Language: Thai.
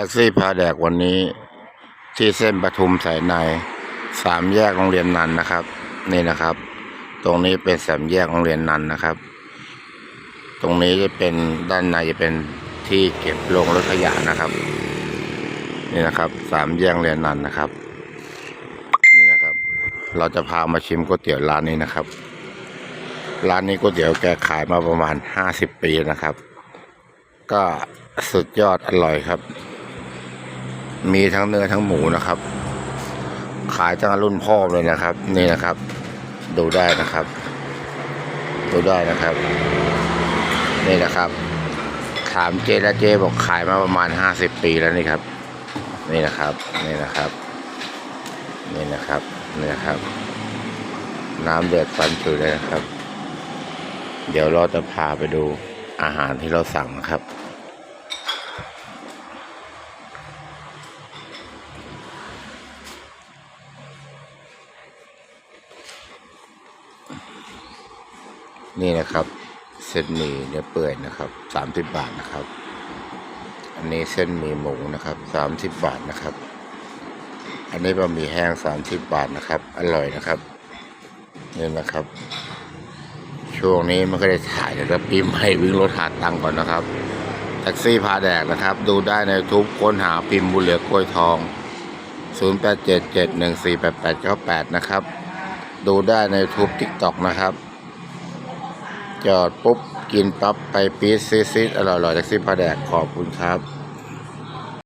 ท็กซี่พาแดกวันนี้ ที่เส้นปทุมสายในสามแยกโรงเรียนนันนะครับ นี่นะครับ ตรงนี้เป็นสามแยกโรงเรียนนันนะครับ ตรงนี้จะเป็นด้านในจะเป็นที่เก็บลงรถขยะนะครับ นี่นะครับสามแยกโรงเรียนนันนะครับ นี่นะครับ เราจะพามาชิมก๋วยเตี๋ยวร้านนี้นะครับ ร้านนี้ก๋วยเตี๋ยวแกขายมาประมาณห้าสิบปีนะครับ ก็สุดยอดอร่อยครับ มีทั้งเนื้อทั้งหมูนะครับ ขายตั้งแต่รุ่นพ่อเลยนะครับ นี่นะครับ ดูได้นะครับ ดูได้นะครับ นี่นะครับ ถามเจและเจบอกขายมาประมาณห้าสิบปีแล้วนี่ครับ นี่นะครับ นี่นะครับ นี่นะครับ นี่นะครับ น้ำเดือดฟันฉุยเลยนะครับ เดี๋ยวเราจะพาไปดูอาหารที่เราสั่งนะครับ นี่นะครับ เส้นหมี่เนื้อเปื่อยนะครับสามสิบบาทนะครับ อันนี้เส้นหมี่หมูนะครับสามสิบบาทนะครับ อันนี้บะหมี่แห้งสามสิบบาทนะครับ อร่อยนะครับนี่นะครับ ช่วงนี้ไม่ค่อยได้ถ่ายนะครับปีใหม่วิ่งรถหาตังก่อนนะครับแท็กซี่พาแดกนะครับ ดูได้ในทุกค้นหาพิมพ์บุญเหลือกล้วยทอง 0877148898 นะครับ ดูได้ในทุกทิกตอกนะครับ จอดปุ๊บ กินปั๊บไปปี๊ดซีดๆอร่อยๆจากซี่พาแดกขอบคุณครับ